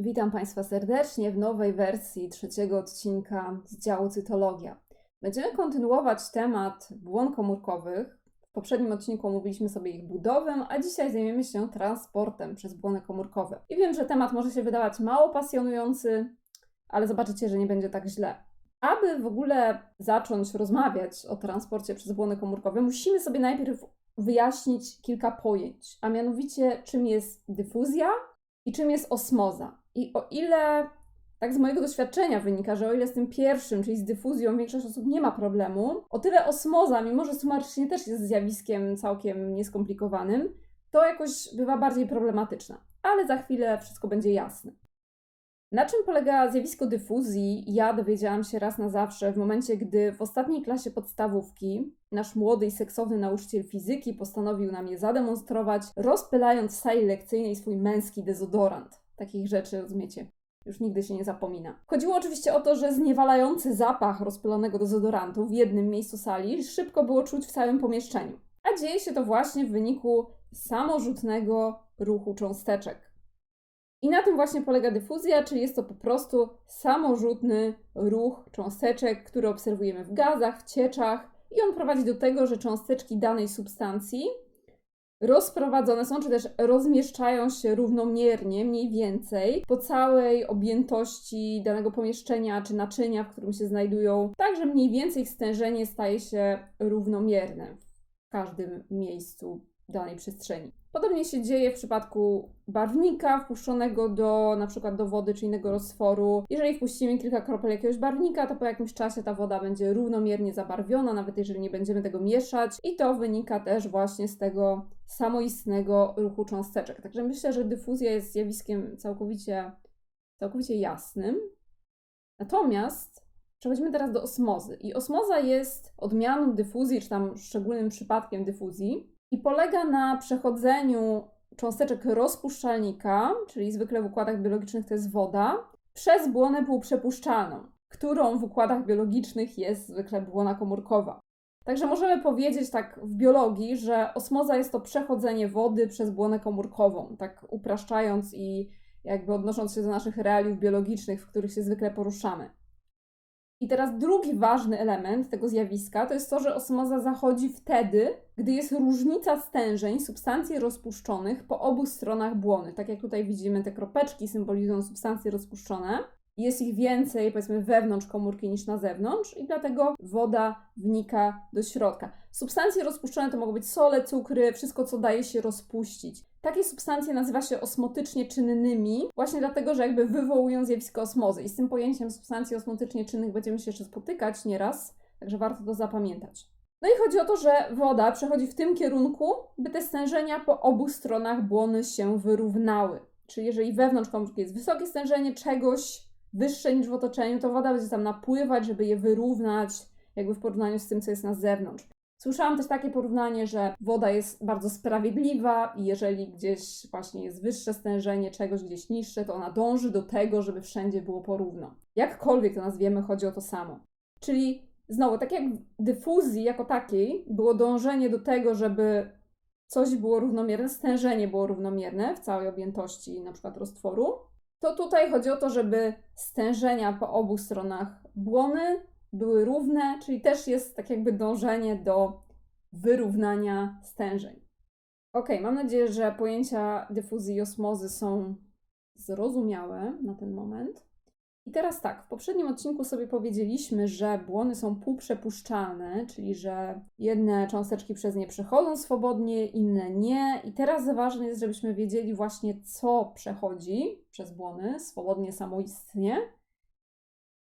Witam Państwa serdecznie w nowej wersji trzeciego odcinka z działu Cytologia. Będziemy kontynuować temat błon komórkowych. W poprzednim odcinku omówiliśmy sobie ich budowę, a dzisiaj zajmiemy się transportem przez błony komórkowe. I wiem, że temat może się wydawać mało pasjonujący, ale zobaczycie, że nie będzie tak źle. Aby w ogóle zacząć rozmawiać o transporcie przez błony komórkowe, musimy sobie najpierw wyjaśnić kilka pojęć, a mianowicie czym jest dyfuzja i czym jest osmoza. I o ile tak z mojego doświadczenia wynika, że o ile z tym pierwszym, czyli z dyfuzją, większość osób nie ma problemu, o tyle osmoza, mimo że sumarycznie też jest zjawiskiem całkiem nieskomplikowanym, to jakoś bywa bardziej problematyczna. Ale za chwilę wszystko będzie jasne. Na czym polega zjawisko dyfuzji? Ja dowiedziałam się raz na zawsze w momencie, gdy w ostatniej klasie podstawówki nasz młody i seksowny nauczyciel fizyki postanowił nam je zademonstrować, rozpylając w sali lekcyjnej swój męski dezodorant. Takich rzeczy, rozumiecie, już nigdy się nie zapomina. Chodziło oczywiście o to, że zniewalający zapach rozpylonego dezodorantu w jednym miejscu sali szybko było czuć w całym pomieszczeniu. A dzieje się to właśnie w wyniku samorzutnego ruchu cząsteczek. I na tym właśnie polega dyfuzja, czyli jest to po prostu samorzutny ruch cząsteczek, który obserwujemy w gazach, w cieczach i on prowadzi do tego, że cząsteczki danej substancji rozprowadzone są, czy też rozmieszczają się równomiernie, mniej więcej, po całej objętości danego pomieszczenia czy naczynia, w którym się znajdują, tak że mniej więcej ich stężenie staje się równomierne w każdym miejscu danej przestrzeni. Podobnie się dzieje w przypadku barwnika wpuszczonego do na przykład do wody czy innego roztworu. Jeżeli wpuścimy kilka kropel jakiegoś barwnika, to po jakimś czasie ta woda będzie równomiernie zabarwiona, nawet jeżeli nie będziemy tego mieszać. I to wynika też właśnie z tego samoistnego ruchu cząsteczek. Także myślę, że dyfuzja jest zjawiskiem całkowicie, całkowicie jasnym. Natomiast przechodzimy teraz do osmozy. I osmoza jest odmianą dyfuzji, czy tam szczególnym przypadkiem dyfuzji i polega na przechodzeniu cząsteczek rozpuszczalnika, czyli zwykle w układach biologicznych to jest woda, przez błonę półprzepuszczalną, którą w układach biologicznych jest zwykle błona komórkowa. Także możemy powiedzieć tak w biologii, że osmoza jest to przechodzenie wody przez błonę komórkową, tak upraszczając i jakby odnosząc się do naszych realiów biologicznych, w których się zwykle poruszamy. I teraz drugi ważny element tego zjawiska to jest to, że osmoza zachodzi wtedy, gdy jest różnica stężeń substancji rozpuszczonych po obu stronach błony. Tak jak tutaj widzimy, te kropeczki symbolizują substancje rozpuszczone. Jest ich więcej, powiedzmy, wewnątrz komórki niż na zewnątrz, i dlatego woda wnika do środka. Substancje rozpuszczone to mogą być sole, cukry, wszystko, co daje się rozpuścić. Takie substancje nazywa się osmotycznie czynnymi, właśnie dlatego, że jakby wywołują zjawisko osmozy. I z tym pojęciem substancji osmotycznie czynnych będziemy się jeszcze spotykać nieraz, także warto to zapamiętać. No i chodzi o to, że woda przechodzi w tym kierunku, by te stężenia po obu stronach błony się wyrównały. Czyli jeżeli wewnątrz komórki jest wysokie stężenie czegoś wyższe niż w otoczeniu, to woda będzie tam napływać, żeby je wyrównać, jakby w porównaniu z tym, co jest na zewnątrz. Słyszałam też takie porównanie, że woda jest bardzo sprawiedliwa i jeżeli gdzieś właśnie jest wyższe stężenie czegoś, gdzieś niższe, to ona dąży do tego, żeby wszędzie było porówno. Jakkolwiek to nazwiemy, chodzi o to samo. Czyli znowu, tak jak dyfuzji jako takiej było dążenie do tego, żeby coś było równomierne, stężenie było równomierne w całej objętości na przykład roztworu, to tutaj chodzi o to, żeby stężenia po obu stronach błony były równe, czyli też jest tak jakby dążenie do wyrównania stężeń. Ok, mam nadzieję, że pojęcia dyfuzji i osmozy są zrozumiałe na ten moment. I teraz tak, w poprzednim odcinku sobie powiedzieliśmy, że błony są półprzepuszczalne, czyli że jedne cząsteczki przez nie przechodzą swobodnie, inne nie. I teraz ważne jest, żebyśmy wiedzieli właśnie, co przechodzi przez błony swobodnie, samoistnie,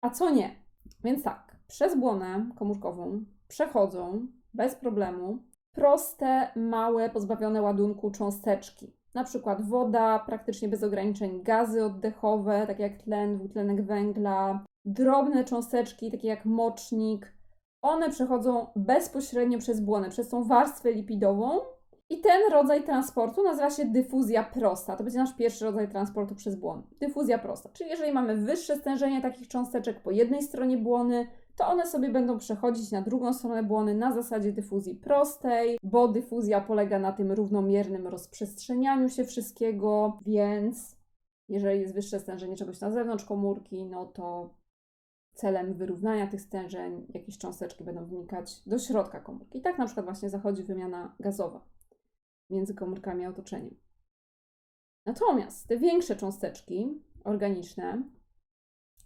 a co nie. Więc tak, przez błonę komórkową przechodzą bez problemu proste, małe, pozbawione ładunku cząsteczki. Na przykład woda, praktycznie bez ograniczeń, gazy oddechowe, takie jak tlen, dwutlenek węgla, drobne cząsteczki, takie jak mocznik. One przechodzą bezpośrednio przez błonę, przez tą warstwę lipidową. I ten rodzaj transportu nazywa się dyfuzja prosta. To będzie nasz pierwszy rodzaj transportu przez błonę. Dyfuzja prosta. Czyli jeżeli mamy wyższe stężenie takich cząsteczek po jednej stronie błony, to one sobie będą przechodzić na drugą stronę błony na zasadzie dyfuzji prostej, bo dyfuzja polega na tym równomiernym rozprzestrzenianiu się wszystkiego, więc Jeżeli jest wyższe stężenie czegoś na zewnątrz komórki, no to celem wyrównania tych stężeń jakieś cząsteczki będą wynikać do środka komórki. I tak na przykład właśnie zachodzi wymiana gazowa między komórkami a otoczeniem. Natomiast te większe cząsteczki organiczne,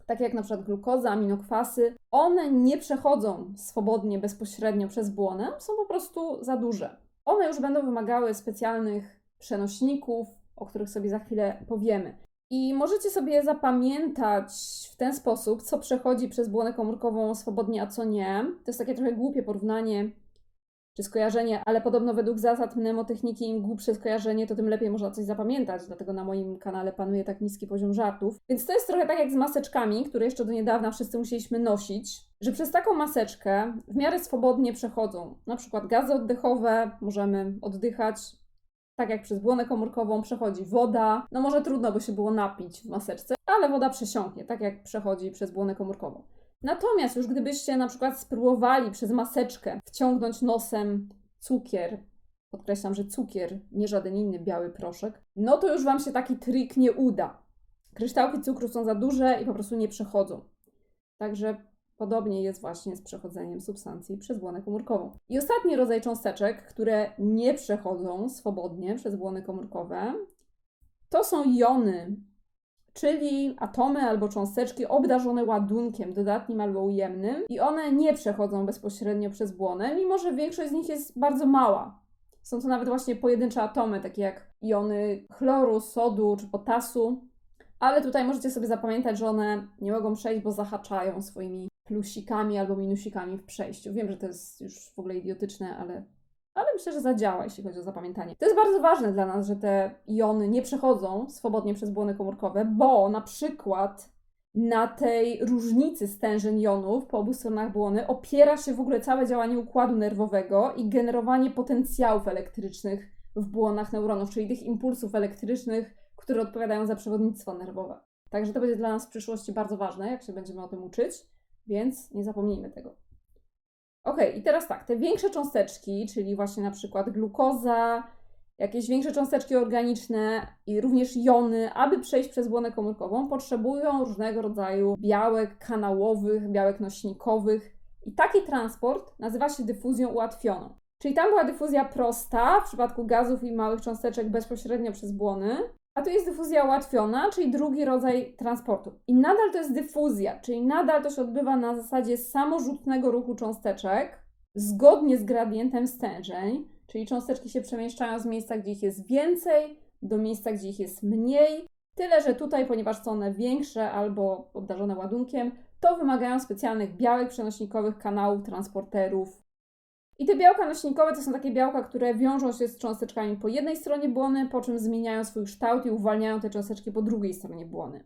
takie jak na przykład glukoza, aminokwasy, one nie przechodzą swobodnie, bezpośrednio przez błonę, są po prostu za duże. One już będą wymagały specjalnych przenośników, o których sobie za chwilę powiemy. I możecie sobie zapamiętać w ten sposób, co przechodzi przez błonę komórkową swobodnie, a co nie. To jest takie trochę głupie porównanie czy skojarzenie, ale podobno według zasad mnemotechniki im głupsze skojarzenie, to tym lepiej można coś zapamiętać, dlatego na moim kanale panuje tak niski poziom żartów. Więc to jest trochę tak jak z maseczkami, które jeszcze do niedawna wszyscy musieliśmy nosić, że przez taką maseczkę w miarę swobodnie przechodzą na przykład gazy oddechowe, możemy oddychać, tak jak przez błonę komórkową przechodzi woda. No może trudno by się było napić w maseczce, ale woda przesiąknie, tak jak przechodzi przez błonę komórkową. Natomiast już gdybyście na przykład spróbowali przez maseczkę wciągnąć nosem cukier, podkreślam, że cukier, nie żaden inny biały proszek, no to już Wam się taki trik nie uda. Kryształki cukru są za duże i po prostu nie przechodzą. Także podobnie jest właśnie z przechodzeniem substancji przez błonę komórkową. I ostatni rodzaj cząsteczek, które nie przechodzą swobodnie przez błony komórkowe, to są jony czyli atomy albo cząsteczki obdarzone ładunkiem dodatnim albo ujemnym i one nie przechodzą bezpośrednio przez błonę, mimo że większość z nich jest bardzo mała. Są to nawet właśnie pojedyncze atomy, takie jak jony chloru, sodu czy potasu, ale tutaj możecie sobie zapamiętać, że one nie mogą przejść, bo zahaczają swoimi plusikami albo minusikami w przejściu. Wiem, że to jest już w ogóle idiotyczne, ale ale myślę, że zadziała, jeśli chodzi o zapamiętanie. To jest bardzo ważne dla nas, że te jony nie przechodzą swobodnie przez błony komórkowe, bo na przykład na tej różnicy stężeń jonów po obu stronach błony opiera się w ogóle całe działanie układu nerwowego i generowanie potencjałów elektrycznych w błonach neuronów, czyli tych impulsów elektrycznych, które odpowiadają za przewodnictwo nerwowe. Także to będzie dla nas w przyszłości bardzo ważne, jak się będziemy o tym uczyć, więc nie zapomnijmy tego. Ok, i teraz tak, te większe cząsteczki, czyli właśnie na przykład glukoza, jakieś większe cząsteczki organiczne i również jony, aby przejść przez błonę komórkową, potrzebują różnego rodzaju białek kanałowych, białek nośnikowych. I taki transport nazywa się dyfuzją ułatwioną. Czyli tam była dyfuzja prosta w przypadku gazów i małych cząsteczek bezpośrednio przez błony, a tu jest dyfuzja ułatwiona, czyli drugi rodzaj transportu. I nadal to jest dyfuzja, czyli nadal to się odbywa na zasadzie samorzutnego ruchu cząsteczek, zgodnie z gradientem stężeń, czyli cząsteczki się przemieszczają z miejsca, gdzie ich jest więcej, do miejsca, gdzie ich jest mniej. Tyle, że tutaj, ponieważ są one większe albo obdarzone ładunkiem, to wymagają specjalnych białek przenośnikowych kanałów, transporterów, i te białka nośnikowe to są takie białka, które wiążą się z cząsteczkami po jednej stronie błony, po czym zmieniają swój kształt i uwalniają te cząsteczki po drugiej stronie błony.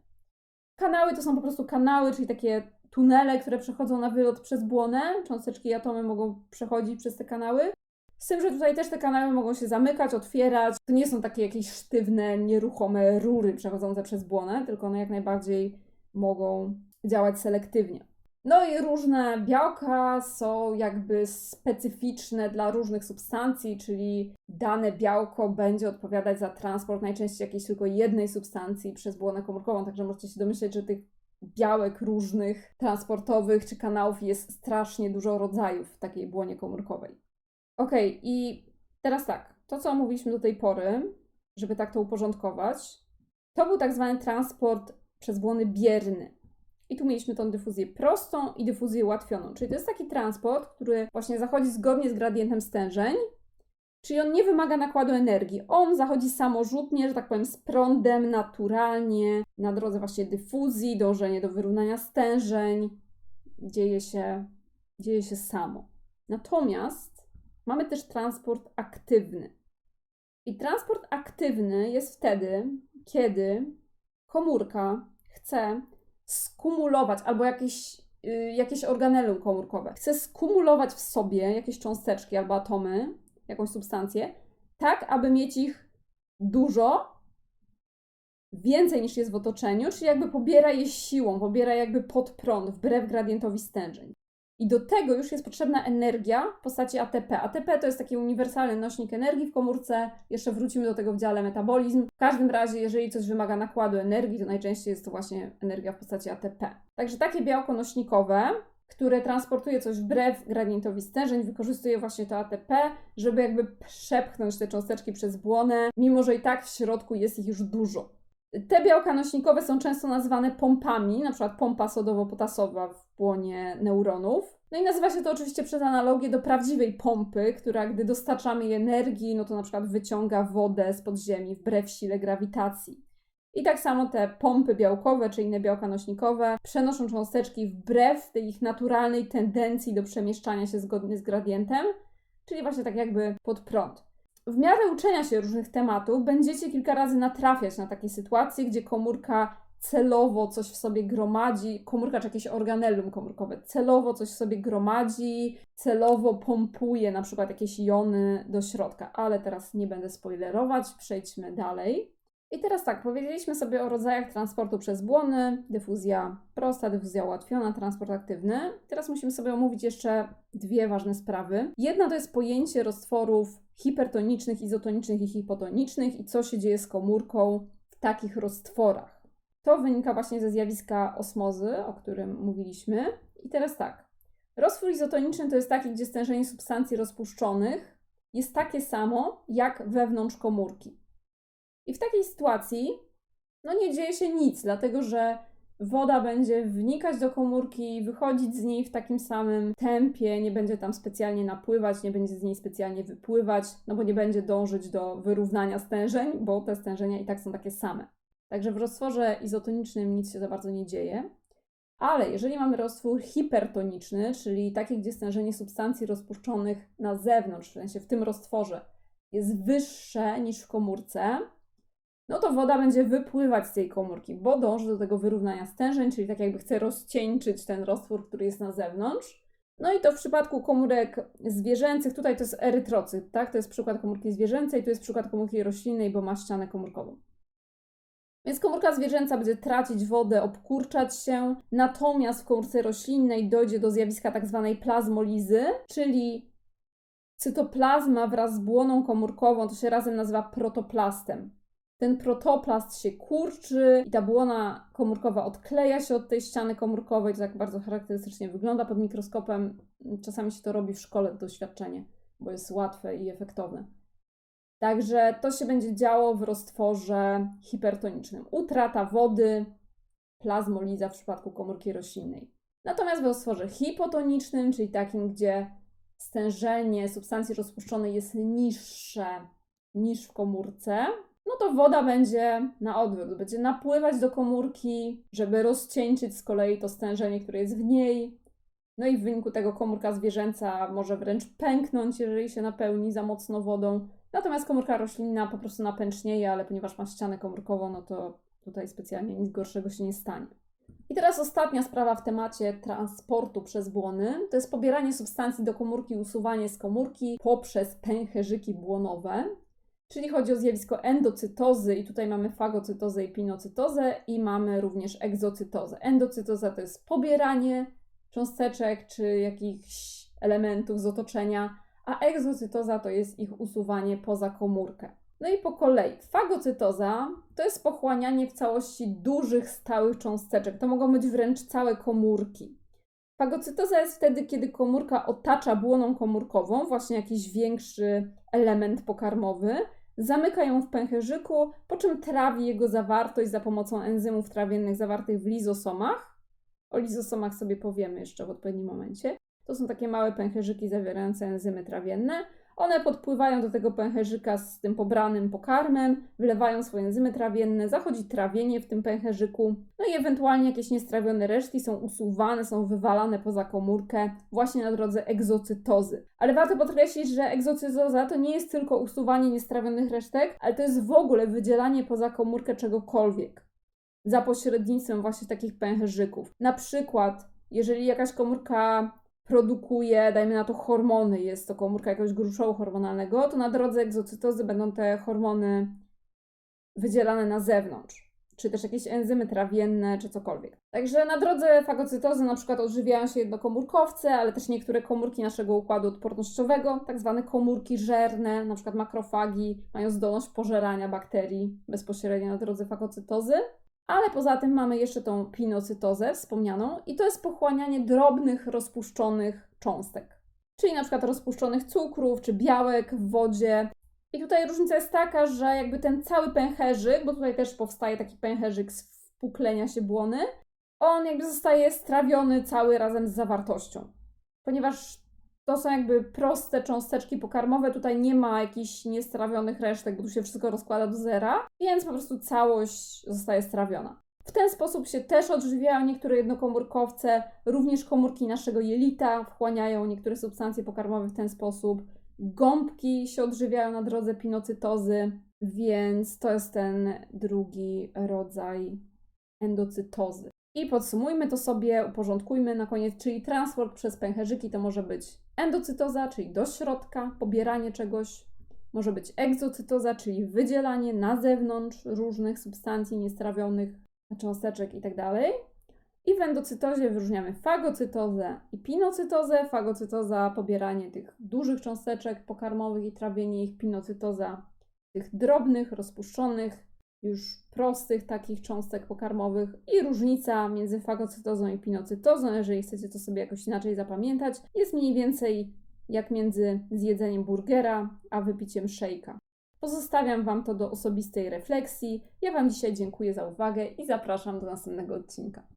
Kanały to są po prostu kanały, czyli takie tunele, które przechodzą na wylot przez błonę. Cząsteczki i atomy mogą przechodzić przez te kanały. Z tym, że tutaj też te kanały mogą się zamykać, otwierać. To nie są takie jakieś sztywne, nieruchome rury przechodzące przez błonę, tylko one jak najbardziej mogą działać selektywnie. No i różne białka są jakby specyficzne dla różnych substancji, czyli dane białko będzie odpowiadać za transport najczęściej jakiejś tylko jednej substancji przez błonę komórkową, także możecie się domyśleć, że tych białek różnych transportowych czy kanałów jest strasznie dużo rodzajów w takiej błonie komórkowej. Ok, i teraz tak, to co omówiliśmy do tej pory, żeby tak to uporządkować, to był tak zwany transport przez błony bierny. I tu mieliśmy tą dyfuzję prostą i dyfuzję ułatwioną. Czyli to jest taki transport, który właśnie zachodzi zgodnie z gradientem stężeń, czyli on nie wymaga nakładu energii. On zachodzi samorzutnie, że tak powiem, z prądem, naturalnie, na drodze właśnie dyfuzji, dążenie do wyrównania stężeń. Dzieje się, dzieje się samo. Natomiast mamy też transport aktywny. I transport aktywny jest wtedy, kiedy komórka chce skumulować, albo jakieś, yy, jakieś organelum komórkowe, chce skumulować w sobie jakieś cząsteczki albo atomy, jakąś substancję, tak aby mieć ich dużo, więcej niż jest w otoczeniu, czyli jakby pobiera je siłą, pobiera jakby pod prąd, wbrew gradientowi stężeń. I do tego już jest potrzebna energia w postaci ATP. ATP to jest taki uniwersalny nośnik energii w komórce. Jeszcze wrócimy do tego w dziale metabolizm. W każdym razie, jeżeli coś wymaga nakładu energii, to najczęściej jest to właśnie energia w postaci ATP. Także takie białko nośnikowe, które transportuje coś wbrew gradientowi stężeń, wykorzystuje właśnie to ATP, żeby jakby przepchnąć te cząsteczki przez błonę, mimo że i tak w środku jest ich już dużo. Te białka nośnikowe są często nazywane pompami, na przykład pompa sodowo-potasowa w błonie neuronów. No i nazywa się to oczywiście przez analogię do prawdziwej pompy, która gdy dostarczamy jej energii, no to na przykład wyciąga wodę z podziemi wbrew sile grawitacji. I tak samo te pompy białkowe czy inne białka nośnikowe przenoszą cząsteczki wbrew tej ich naturalnej tendencji do przemieszczania się zgodnie z gradientem, czyli właśnie tak jakby pod prąd. W miarę uczenia się różnych tematów będziecie kilka razy natrafiać na takie sytuacje, gdzie komórka celowo coś w sobie gromadzi, komórka czy jakieś organellum komórkowe celowo coś w sobie gromadzi, celowo pompuje na przykład jakieś jony do środka, ale teraz nie będę spoilerować, przejdźmy dalej. I teraz tak, powiedzieliśmy sobie o rodzajach transportu przez błony, dyfuzja prosta, dyfuzja ułatwiona, transport aktywny. Teraz musimy sobie omówić jeszcze dwie ważne sprawy. Jedna to jest pojęcie roztworów hipertonicznych, izotonicznych i hipotonicznych i co się dzieje z komórką w takich roztworach. To wynika właśnie ze zjawiska osmozy, o którym mówiliśmy. I teraz tak, roztwór izotoniczny to jest taki, gdzie stężenie substancji rozpuszczonych jest takie samo jak wewnątrz komórki. I w takiej sytuacji no nie dzieje się nic, dlatego że woda będzie wnikać do komórki wychodzić z niej w takim samym tempie, nie będzie tam specjalnie napływać, nie będzie z niej specjalnie wypływać, no bo nie będzie dążyć do wyrównania stężeń, bo te stężenia i tak są takie same. Także w roztworze izotonicznym nic się za bardzo nie dzieje. Ale jeżeli mamy roztwór hipertoniczny, czyli taki, gdzie stężenie substancji rozpuszczonych na zewnątrz, w sensie w tym roztworze, jest wyższe niż w komórce, no to woda będzie wypływać z tej komórki, bo dąży do tego wyrównania stężeń, czyli tak jakby chce rozcieńczyć ten roztwór, który jest na zewnątrz. No i to w przypadku komórek zwierzęcych, tutaj to jest erytrocyt, tak? To jest przykład komórki zwierzęcej, tu jest przykład komórki roślinnej, bo ma ścianę komórkową. Więc komórka zwierzęca będzie tracić wodę, obkurczać się, natomiast w komórce roślinnej dojdzie do zjawiska tak zwanej plazmolizy, czyli cytoplazma wraz z błoną komórkową, to się razem nazywa protoplastem ten protoplast się kurczy i ta błona komórkowa odkleja się od tej ściany komórkowej. To tak bardzo charakterystycznie wygląda pod mikroskopem. Czasami się to robi w szkole, doświadczenie, bo jest łatwe i efektowne. Także to się będzie działo w roztworze hipertonicznym. Utrata wody, plazmoliza w przypadku komórki roślinnej. Natomiast w roztworze hipotonicznym, czyli takim, gdzie stężenie substancji rozpuszczonej jest niższe niż w komórce, to woda będzie na odwrót, będzie napływać do komórki, żeby rozcieńczyć z kolei to stężenie, które jest w niej. No i w wyniku tego komórka zwierzęca może wręcz pęknąć, jeżeli się napełni za mocno wodą. Natomiast komórka roślinna po prostu napęcznieje, ale ponieważ ma ścianę komórkową, no to tutaj specjalnie nic gorszego się nie stanie. I teraz ostatnia sprawa w temacie transportu przez błony to jest pobieranie substancji do komórki usuwanie z komórki poprzez pęcherzyki błonowe. Czyli chodzi o zjawisko endocytozy i tutaj mamy fagocytozę i pinocytozę i mamy również egzocytozę. Endocytoza to jest pobieranie cząsteczek czy jakichś elementów z otoczenia, a egzocytoza to jest ich usuwanie poza komórkę. No i po kolei, fagocytoza to jest pochłanianie w całości dużych, stałych cząsteczek. To mogą być wręcz całe komórki. Fagocytoza jest wtedy, kiedy komórka otacza błoną komórkową, właśnie jakiś większy element pokarmowy, zamyka ją w pęcherzyku, po czym trawi jego zawartość za pomocą enzymów trawiennych zawartych w lizosomach. O lizosomach sobie powiemy jeszcze w odpowiednim momencie. To są takie małe pęcherzyki zawierające enzymy trawienne. One podpływają do tego pęcherzyka z tym pobranym pokarmem, wlewają swoje enzymy trawienne, zachodzi trawienie w tym pęcherzyku, no i ewentualnie jakieś niestrawione resztki są usuwane, są wywalane poza komórkę właśnie na drodze egzocytozy. Ale warto podkreślić, że egzocytoza to nie jest tylko usuwanie niestrawionych resztek, ale to jest w ogóle wydzielanie poza komórkę czegokolwiek za pośrednictwem właśnie takich pęcherzyków. Na przykład, jeżeli jakaś komórka produkuje, dajmy na to hormony, jest to komórka jakiegoś gruszołu hormonalnego, to na drodze egzocytozy będą te hormony wydzielane na zewnątrz. czy też jakieś enzymy trawienne, czy cokolwiek. Także na drodze fagocytozy na przykład odżywiają się jednokomórkowce, ale też niektóre komórki naszego układu odpornościowego, tak zwane komórki żerne, na przykład makrofagi, mają zdolność pożerania bakterii bezpośrednio na drodze fagocytozy. Ale poza tym mamy jeszcze tą pinocytozę wspomnianą i to jest pochłanianie drobnych, rozpuszczonych cząstek. Czyli na przykład rozpuszczonych cukrów czy białek w wodzie. I tutaj różnica jest taka, że jakby ten cały pęcherzyk, bo tutaj też powstaje taki pęcherzyk z wpuklenia się błony, on jakby zostaje strawiony cały razem z zawartością. Ponieważ to są jakby proste cząsteczki pokarmowe, tutaj nie ma jakichś niestrawionych resztek, bo tu się wszystko rozkłada do zera, więc po prostu całość zostaje strawiona. W ten sposób się też odżywiają niektóre jednokomórkowce, również komórki naszego jelita wchłaniają niektóre substancje pokarmowe w ten sposób. Gąbki się odżywiają na drodze pinocytozy, więc to jest ten drugi rodzaj endocytozy. I podsumujmy to sobie, uporządkujmy na koniec, czyli transport przez pęcherzyki to może być endocytoza, czyli do środka, pobieranie czegoś, może być egzocytoza, czyli wydzielanie na zewnątrz różnych substancji niestrawionych, cząsteczek itd. I w endocytozie wyróżniamy fagocytozę i pinocytozę. Fagocytoza pobieranie tych dużych cząsteczek pokarmowych i trawienie ich, pinocytoza tych drobnych, rozpuszczonych, już prostych takich cząstek pokarmowych i różnica między fagocytozą i pinocytozą, jeżeli chcecie to sobie jakoś inaczej zapamiętać, jest mniej więcej jak między zjedzeniem burgera a wypiciem szejka. Pozostawiam Wam to do osobistej refleksji. Ja Wam dzisiaj dziękuję za uwagę i zapraszam do następnego odcinka.